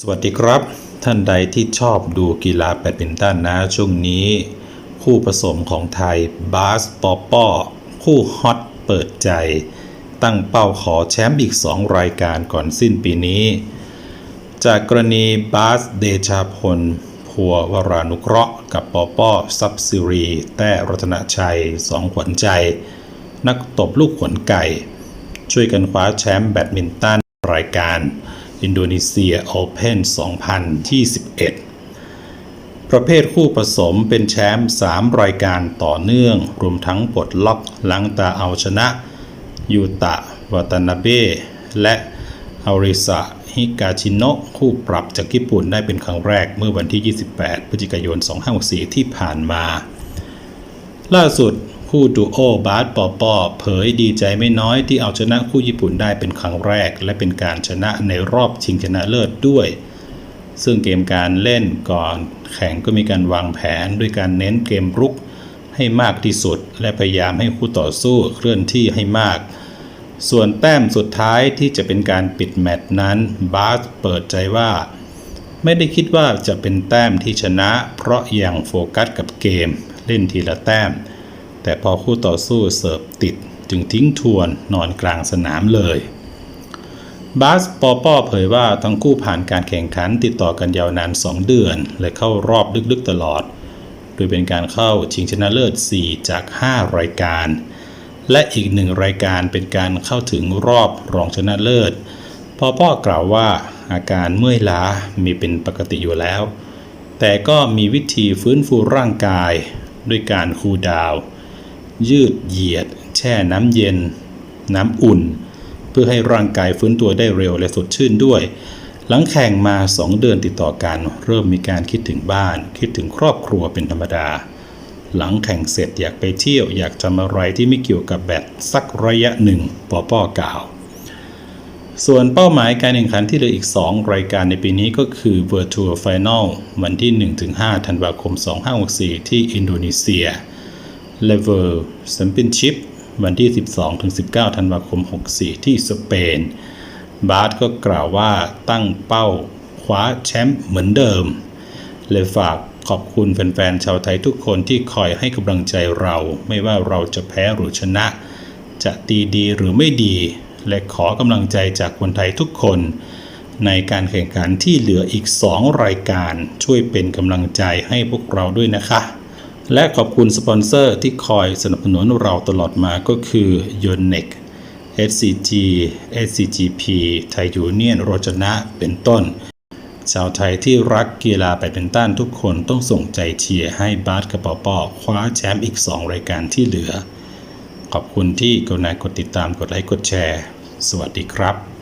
สวัสดีครับ ท่านใดที่ชอบดูกีฬาแบดมินตันนะ ช่วงนี้ คู่ผสมของไทยบาสปอปอคู่ฮอตเปิดใจ ตั้งเป้าขอแชมป์อีก 2 รายการก่อนสิ้นปีนี้ จากกรณีบาสเดชาพล พัววรานุเคราะห์ กับปอปอซับซิรี แต้รัตนชัยสองขวัญใจ นักตบลูกขนไก่ ช่วยกันคว้าแชมป์แบดมินตันรายการ อินโดนีเซียโอเพน2021 ประเภทคู่ผสมเป็นแชมป์3รายการต่อเนื่อง รวมทั้งปลดล็อกหลังตาเอาชนะยูตะวาตานาเบะและอาริสะฮิกาชิโนะคู่ปรับจากญี่ปุ่นได้เป็นครั้งแรกเมื่อวันที่ 28 พฤศจิกายน 2564 ที่ผ่านมา ล่าสุด คู่ดูโอบาสปอปอเผยดีใจไม่น้อยที่เอาชนะคู่ญี่ปุ่นได้เป็นครั้งแรก และเป็นการชนะในรอบชิงชนะเลิศด้วย ซึ่งเกมการเล่นก่อนแข่งก็มีการวางแผนด้วยการเน้นเกมรุกให้มากที่สุด และพยายามให้คู่ต่อสู้เคลื่อนที่ให้มาก ส่วนแต้มสุดท้ายที่จะเป็นการปิดแมตช์นั้นบาสเปิดใจว่าไม่ได้คิดว่าจะเป็นแต้มที่ชนะ เพราะยังโฟกัสกับเกม เล่นทีละแต้ม แต่พอคู่ต่อสู้เสิร์ฟติดจึงทิ้งทวนนอนกลางสนามเลยบาสปอปอเผยว่าทั้งคู่ผ่านการแข่งขันติดต่อกันยาวนาน 2 เดือน และเข้ารอบลึกๆตลอด โดยเป็นการเข้าชิงชนะเลิศ 4 จาก 5 รายการ และอีกหนึ่งรายการเป็นการเข้าถึงรอบรองชนะเลิศปอปอกล่าวว่าอาการเมื่อยล้ามีเป็นปกติอยู่แล้ว แต่ก็มีวิธีฟื้นฟูร่างกาย ด้วยการคูลดาวน์ ยืดเหยียด แช่น้ำเย็น น้ำอุ่น เพื่อให้ร่างกายฟื้นตัวได้เร็วและสดชื่นด้วย หลังแข่งมา 2 เดือนติดต่อกัน เริ่มมีการคิดถึงบ้าน คิดถึงครอบครัวเป็นธรรมดา หลังแข่งเสร็จอยากไปเที่ยวอยากทำอะไรที่ไม่เกี่ยวกับแบดสักระยะหนึ่งปอป้อกล่าวส่วนเป้าหมายการแข่งขันที่เหลืออีก 2 รายการในปีนี้ก็คือ Virtual Final วันที่ 1-5 ธันวาคม 2564 ที่อินโดนีเซีย Level Championship วันที่ 12-19 ธันวาคม 64 ที่สเปน บาสก็กล่าวว่าตั้งเป้าคว้าแชมป์เหมือนเดิม เลยฝากขอบคุณแฟนๆ ชาวไทยทุกคนที่คอยให้กำลังใจเรา ไม่ว่าเราจะแพ้หรือชนะ จะตีดีหรือไม่ดี และขอกำลังใจจากคนไทยทุกคน ในการแข่งขันที่เหลืออีก 2 รายการช่วยเป็นกำลังใจให้พวกเราด้วยนะคะ และขอบคุณสปอนเซอร์ที่คอยสนับสนุนเราตลอดมาก็คือ y o n e c SCG SCGP ไทยยูเนียนโรจนะเป็นต้น ชาวไทยที่รักกีฬาแบดมินตันทุกคนต้องส่งใจเชียร์ให้บาสกระป๋าปอคว้าแชมป์อีก 2 รายการที่เหลือ ขอบคุณที่กรุณากดติดตามกดไลค์กดแชร์ สวัสดีครับ